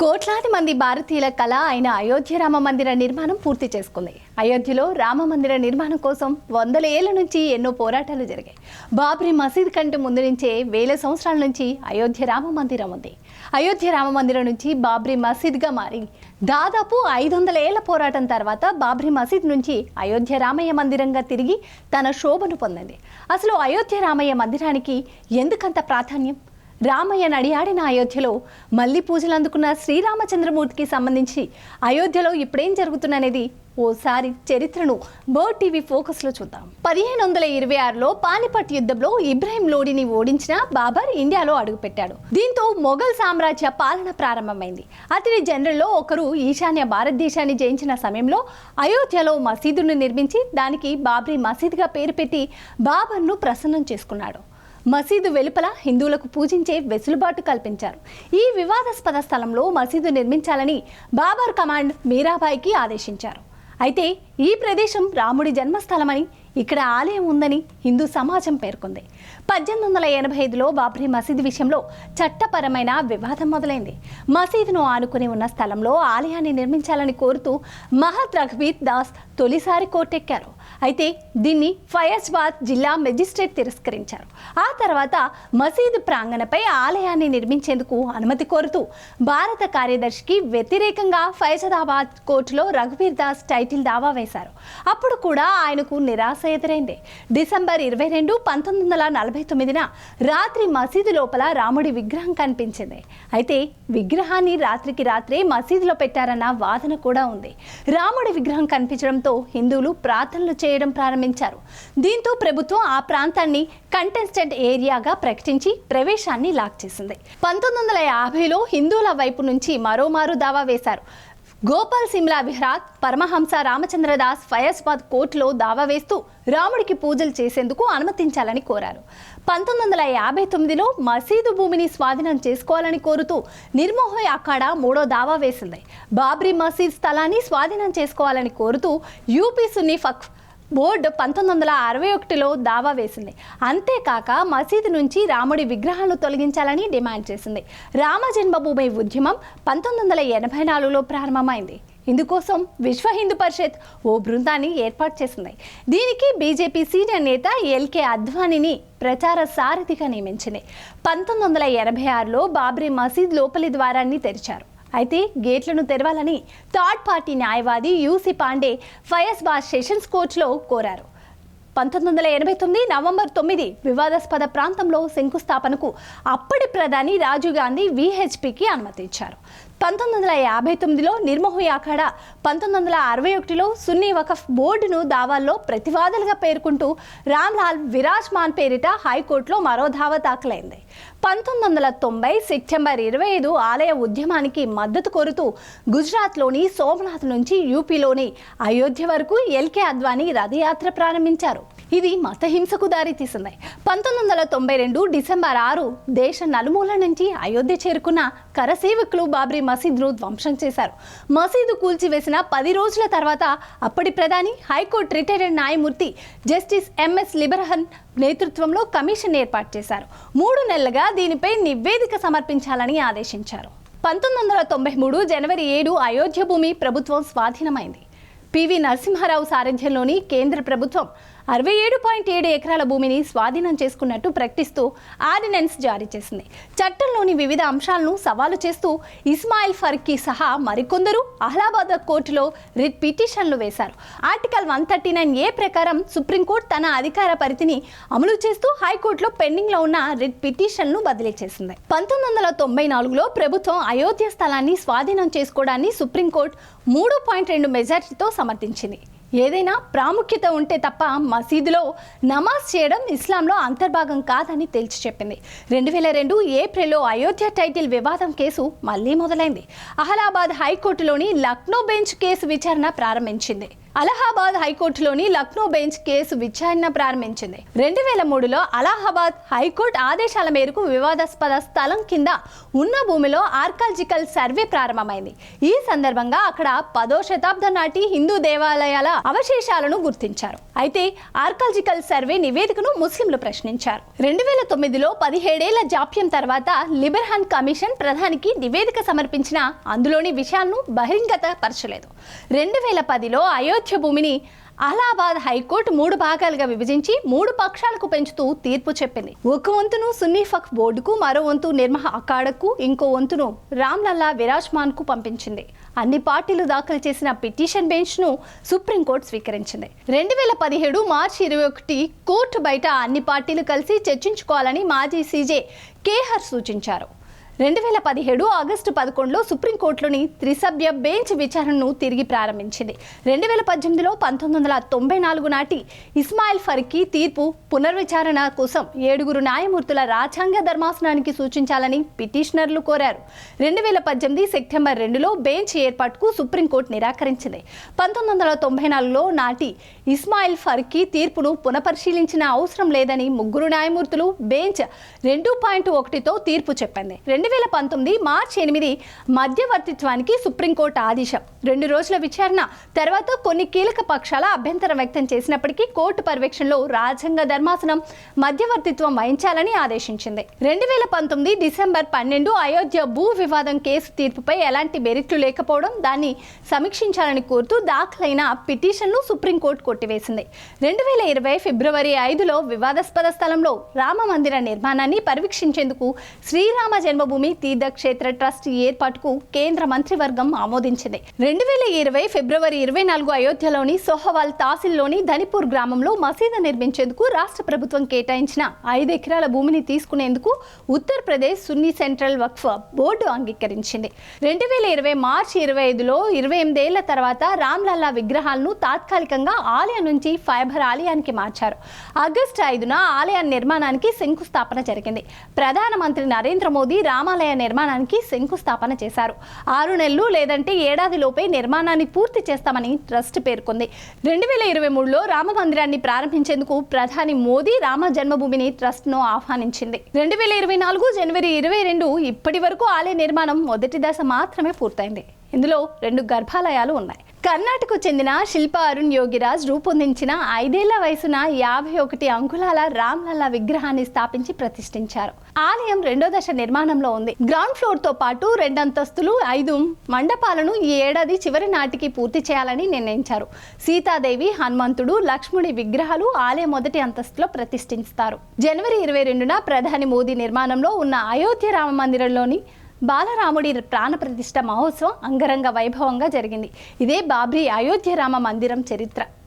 కోట్లాది మంది భారతీయుల కళ అయిన అయోధ్య రామ మందిర నిర్మాణం పూర్తి చేసుకుంది. అయోధ్యలో రామ మందిర నిర్మాణం కోసం వందల ఏళ్ళ నుంచి ఎన్నో పోరాటాలు జరిగాయి. బాబ్రీ మసీద్ కంటే ముందు నుంచే వేల సంవత్సరాల నుంచి అయోధ్య రామ మందిరం ఉంది. అయోధ్య రామ మందిరం నుంచి బాబ్రీ మసీద్గా మారి దాదాపు ఐదు వందల ఏళ్ళ పోరాటం తర్వాత బాబ్రీ మసీద్ నుంచి అయోధ్య రామయ్య మందిరంగా తిరిగి తన శోభను పొందింది. అసలు అయోధ్య రామయ్య మందిరానికి ఎందుకంత ప్రాధాన్యం? రామయ్య నడియాడిన అయోధ్యలో మళ్ళీ పూజలు అందుకున్న శ్రీరామచంద్రమూర్తికి సంబంధించి అయోధ్యలో ఇప్పుడేం జరుగుతుందనేది ఓసారి చరిత్రను బర్డ్ టీవీ ఫోకస్లో చూద్దాం. పదిహేను వందల ఇరవై ఆరులో పానిపట్ యుద్ధంలో ఇబ్రాహిం లోడిని ఓడించిన బాబర్ ఇండియాలో అడుగుపెట్టాడు. దీంతో మొఘల్ సామ్రాజ్య పాలన ప్రారంభమైంది. అతడి జనరల్లో ఒకరు ఈశాన్య భారతదేశాన్ని జయించిన సమయంలో అయోధ్యలో మసీదును నిర్మించి దానికి బాబ్రీ మసీద్గా పేరు పెట్టి బాబర్ను ప్రసన్నం చేసుకున్నాడు. మసీదు వెలుపల హిందువులకు పూజించే వెసులుబాటు కల్పించారు. ఈ వివాదాస్పద స్థలంలో మసీదు నిర్మించాలని బాబర్ కమాండ్ మీరాబాయికి ఆదేశించారు. అయితే ఈ ప్రదేశం రాముడి జన్మస్థలమని ఇక్కడ ఆలయం ఉందని హిందూ సమాజం పేర్కొంది. పద్దెనిమిది వందల ఎనభై ఐదులో బాబ్రీ మసీదు విషయంలో చట్టపరమైన వివాదం మొదలైంది. మసీదును ఆనుకుని ఉన్న స్థలంలో ఆలయాన్ని నిర్మించాలని కోరుతూ మహత్ రఘువీర్ దాస్ తొలిసారి కోర్టెక్కారు. అయితే దీన్ని ఫయాజ్బాద్ జిల్లా మెజిస్ట్రేట్ తిరస్కరించారు. ఆ తర్వాత మసీదు ప్రాంగణపై ఆలయాన్ని నిర్మించేందుకు అనుమతి కోరుతూ భారత కార్యదర్శికి వ్యతిరేకంగా ఫైజాబాద్ కోర్టులో రఘుబీర్ దాస్ టైటిల్ దావా వేశారు. అప్పుడు కూడా ఆయనకు నిరాశ ఎదురైంది. డిసెంబర్ ఇరవై రెండు పంతొమ్మిది వందల నలభై తొమ్మిదిన రాత్రి మసీదు లోపల రాముడి విగ్రహం కనిపించింది. అయితే విగ్రహాన్ని రాత్రికి రాత్రే మసీదులో పెట్టారన్న వాదన కూడా ఉంది. రాముడి విగ్రహం కనిపించడంతో హిందువులు ప్రార్థనలు చేయడం ప్రారంభించారు. దీంతో ప్రభుత్వం ఆ ప్రాంతాన్ని కంటెస్టెంట్ ఏరియాగా ప్రకటించి ప్రవేశాన్ని లాక్ చేసింది. పంతొమ్మిది వందల యాభైలో హిందువుల వైపు నుంచి మరోమారు దావా వేశారు. గోపాల్ సిమ్లా విహ్రాత్ పరమహంస రామచంద్రదాస్ ఫయాజ్బాద్ కోర్టులో దావా వేస్తూ రాముడికి పూజలు చేసేందుకు అనుమతించాలని కోరారు. పంతొమ్మిది వందల యాభై తొమ్మిదిలో మసీదు భూమిని స్వాధీనం చేసుకోవాలని కోరుతూ నిర్మోహయ్ అఖాడా మూడో దావా వేసింది. బాబ్రీ మసీద్ స్థలాన్ని స్వాధీనం చేసుకోవాలని కోరుతూ యూపీ సున్నీ ఫక్ బోర్డు పంతొమ్మిది వందల అరవై ఒకటిలో దావా వేసింది. అంతేకాక మసీదు నుంచి రాముడి విగ్రహాలను తొలగించాలని డిమాండ్ చేసింది. రామ జన్మభూమి ఉద్యమం పంతొమ్మిది వందల ఎనభై నాలుగులో ప్రారంభమైంది. ఇందుకోసం విశ్వ హిందూ పరిషత్ ఓ బృందాన్ని ఏర్పాటు చేసింది. దీనికి బీజేపీ సీనియర్ నేత ఎల్కే అద్వానీని ప్రచార సారథిగా నియమించింది. పంతొమ్మిది వందల ఎనభై ఆరులో బాబ్రీ మసీద్ లోపలి ద్వారాన్ని తెరిచారు. అయితే గేట్లను తెరవాలని థర్డ్ పార్టీ న్యాయవాది యూసి పాండే ఫయస్బాద్ సెషన్స్ కోర్టులో కోరారు. పంతొమ్మిది వందల ఎనభై తొమ్మిది నవంబర్ తొమ్మిది వివాదాస్పద ప్రాంతంలో శంకుస్థాపనకు అప్పటి ప్రధాని రాజీవ్ గాంధీ విహెచ్పికి అనుమతించారు పంతొమ్మిది వందల యాభై తొమ్మిదిలో నిర్మోహి అఖాడ పంతొమ్మిది వందల అరవై ఒకటిలో సున్నీ వకఫ్ బోర్డును దావాల్లో ప్రతివాదులుగా పేర్కొంటూ రామ్లాల్ విరాజ్మాన్ పేరిట హైకోర్టులో మరో దావా దాఖలైంది. పంతొమ్మిది వందల తొంభై సెప్టెంబర్ ఇరవై ఐదు ఆలయ ఉద్యమానికి మద్దతు కోరుతూ గుజరాత్లోని సోమనాథ్ నుంచి యూపీలోని అయోధ్య వరకు ఎల్కే అద్వానీ రథయాత్ర ప్రారంభించారు. ఇది మతహింసకు దారితీసింది. పంతొమ్మిది వందల తొంభై రెండు డిసెంబర్ ఆరు దేశ నలుమూల నుంచి అయోధ్య చేరుకున్న కరసేవకులు బాబ్రీ మసీద్ను ధ్వంసం చేశారు. మసీదు కూల్చివేసిన పది రోజుల తర్వాత అప్పటి ప్రధాని హైకోర్టు రిటైర్డ్ న్యాయమూర్తి జస్టిస్ ఎంఎస్ లిబర్హన్ నేతృత్వంలో కమిషన్ ఏర్పాటు చేశారు. మూడు నెలలుగా దీనిపై నివేదిక సమర్పించాలని ఆదేశించారు. పంతొమ్మిది వందల తొంభై మూడు జనవరి ఏడు అయోధ్య భూమి ప్రభుత్వం స్వాధీనమైంది. పివి నరసింహారావు సారథ్యంలోని కేంద్ర ప్రభుత్వం అరవై ఏడు పాయింట్ ఏడు ఎకరాల భూమిని స్వాధీనం చేసుకున్నట్టు ప్రకటిస్తూ ఆర్డినెన్స్ జారీ చేసింది. చట్టంలోని వివిధ అంశాలను సవాలు చేస్తూ ఇస్మాయిల్ ఫర్కి సహా మరికొందరు అహ్లాబాద్ కోర్టులో రిట్ పిటిషన్లు వేశారు. Article one thirty nine A ప్రకారం సుప్రీంకోర్టు తన అధికార పరిధిని అమలు చేస్తూ హైకోర్టులో పెండింగ్లో ఉన్న రిట్ పిటిషన్ను బదిలీ చేసింది. పంతొమ్మిది వందల తొంభై నాలుగులో ప్రభుత్వం అయోధ్య స్థలాన్ని స్వాధీనం చేసుకోవడాన్ని సుప్రీంకోర్టు మూడు పాయింట్ రెండు మెజార్టీతో సమర్థించింది. ఏదైనా ప్రాముఖ్యత ఉంటే తప్ప మసీదులో నమాజ్ చేయడం ఇస్లాంలో అంతర్భాగం కాదని తేల్చి చెప్పింది. రెండు వేల రెండు ఏప్రిల్లో అయోధ్య టైటిల్ వివాదం కేసు మళ్ళీ మొదలైంది. అహ్లాబాద్ హైకోర్టులోని లక్నో బెంచ్ కేసు విచారణ ప్రారంభించింది. అలహాబాద్ హైకోర్టులోని లక్నో బెంచ్ కేసు విచారణ ప్రారంభించింది. రెండు వేల మూడులో అలహాబాద్ హైకోర్టు ఆదేశాల మేరకు వివాదాస్పద స్థలం కింద ఉన్న భూమిలో ఆర్కాలజికల్ సర్వే ప్రారంభమైంది. ఈ సందర్భంగా అక్కడ పదో శతాబ్దం నాటి హిందూ దేవాలయాల అవశేషాలను గుర్తించారు. అయితే ఆర్కాలజికల్ సర్వే నివేదికను ముస్లింలు ప్రశ్నించారు. రెండు వేల తొమ్మిదిలో పదిహేడేళ్ళ జాప్యం తర్వాత లిబర్హాన్ కమిషన్ ప్రధానికి నివేదిక సమర్పించిన అందులోని విషయాలను బహిరంగత పరచలేదు రెండు వేల పదిలో అయోధ్య భూమిని అలహాబాద్ హైకోర్టు మూడు భాగాలుగా విభజించి మూడు పక్షాలకు పెంచుతూ తీర్పు చెప్పింది. ఒక వంతును సున్నీ ఫక్ బోర్డుకు మరో వంతు నిర్మహ అఖాడకు ఇంకో వంతును రామ్లల్లా విరాజ్మాన్కు పంపించింది. అన్ని పార్టీలు దాఖలు చేసిన పిటిషన్ బెంచ్ను సుప్రీంకోర్టు స్వీకరించింది. రెండు వేల పదిహేడు మార్చి ఇరవై ఒకటి కోర్టు బయట అన్ని పార్టీలు కలిసి చర్చించుకోవాలని మాజీ సీజే కేహర్ సూచించారు. రెండు వేల పదిహేడు ఆగస్టు పదకొండులో సుప్రీంకోర్టులోని త్రిసభ్య బెంచ్ విచారణను తిరిగి ప్రారంభించింది. రెండు వేల పద్దెనిమిదిలో పంతొమ్మిది వందల తొంభై నాలుగు నాటి ఇస్మాయిల్ ఫర్కీ తీర్పు పునర్విచారణ కోసం ఏడుగురు న్యాయమూర్తుల రాజ్యాంగ ధర్మాసనానికి సూచించాలని పిటిషనర్లు కోరారు. రెండు వేల పద్దెనిమిది సెప్టెంబర్ రెండులో బెంచ్ ఏర్పాటుకు సుప్రీంకోర్టు నిరాకరించింది. పంతొమ్మిది వందల తొంభై నాలుగులో నాటి ఇస్మాయిల్ ఫర్కీ తీర్పును పునఃపరిశీలించిన అవసరం లేదని ముగ్గురు న్యాయమూర్తులు బెంచ్ రెండు పాయింట్ ఒకటితో తీర్పు చెప్పింది. రెండు వేల పంతొమ్మిది మార్చి ఎనిమిది మధ్యవర్తిత్వానికి సుప్రీంకోర్టు ఆదేశం. రెండు రోజుల విచారణ తర్వాత కొన్ని కీలక పక్షాల అభ్యంతరం వ్యక్తం చేసినప్పటికీ కోర్టు పర్యవేక్షణలో రాజ్యాంగ ధర్మాసనం మధ్యవర్తిత్వం వహించాలని ఆదేశించింది. రెండు వేల పంతొమ్మిది డిసెంబర్ పన్నెండు అయోధ్య భూ వివాదం కేసు తీర్పుపై ఎలాంటి మెరిట్లు లేకపోవడం దాన్ని సమీక్షించాలని కోరుతూ దాఖలైన పిటిషన్ను సుప్రీంకోర్టు కొట్టివేసింది. రెండు వేల ఇరవై ఫిబ్రవరి ఐదులో వివాదాస్పద స్థలంలో రామ మందిర నిర్మాణాన్ని పరీక్షించేందుకు శ్రీరామ జన్మభూమి తీర్థక్షేత్ర ట్రస్ట్ ఏర్పాటుకు కేంద్ర మంత్రివర్గం ఆమోదించింది. రెండు వేల ఇరవై ఫిబ్రవరి ఇరవై నాలుగు అయోధ్యలోని సోహవాల్ తహసీల్లోని ధనిపూర్ గ్రామంలో మసీదు నిర్మించేందుకు రాష్ట్ర ప్రభుత్వం కేటాయించిన ఐదు ఎకరాల భూమిని తీసుకునేందుకు ఉత్తరప్రదేశ్ సున్నీ సెంట్రల్ వక్ఫ్ బోర్డు అంగీకరించింది. రెండు వేల ఇరవై మార్చి ఇరవై ఐదులో ఇరవై ఎనిమిదేళ్ళ తర్వాత రామ్లల్లా విగ్రహాలను తాత్కాలికంగా ఆలయం నుంచి ఫైబర్ ఆలయానికి మార్చారు. ఆగస్టు ఐదున ఆలయ నిర్మాణానికి శంకుస్థాపన జరిగింది. ప్రధానమంత్రి నరేంద్ర మోదీ రామ్ రామాలయ నిర్మాణానికి శంకుస్థాపన చేశారు. ఆరు నెలలు లేదంటే ఏడాది లోపే నిర్మాణాన్ని పూర్తి చేస్తామని ట్రస్ట్ పేర్కొంది. రెండు వేల ఇరవై మూడులో రామ మందిరాన్ని ప్రారంభించేందుకు ప్రధాని మోదీ రామ జన్మభూమిని ట్రస్ట్ను ఆహ్వానించింది. రెండు వేల ఇరవై నాలుగు జనవరి ఇరవై రెండు ఇప్పటి వరకు ఆలయ నిర్మాణం మొదటి దశ మాత్రమే పూర్తయింది. ఇందులో రెండు గర్భాలయాలు ఉన్నాయి. కర్ణాటకకు చెందిన శిల్ప అరుణ్ యోగిరాజ్ రూపొందించిన ఐదేళ్ళ వయసున యాభై ఒకటి అంగుళాల రామ్లల్లా విగ్రహాన్ని స్థాపించి ప్రతిష్ఠించారు. ఆలయం రెండో దశ నిర్మాణంలో ఉంది. గ్రౌండ్ ఫ్లోర్తో పాటు రెండంతస్తులు ఐదు మండపాలను ఈ ఏడాది చివరి నాటికి పూర్తి చేయాలని నిర్ణయించారు. సీతాదేవి హనుమంతుడు లక్ష్ముడి విగ్రహాలు ఆలయం మొదటి అంతస్తులో ప్రతిష్ఠిస్తారు. జనవరి ఇరవై రెండున ప్రధాని మోదీ నిర్మాణంలో ఉన్న అయోధ్య రామ మందిరంలోని బాలరాముడి ప్రాణ ప్రతిష్ఠ మహోత్సవం అంగరంగ వైభవంగా జరిగింది. ఇదే బాబ్రీ అయోధ్య రామ మందిరం చరిత్ర.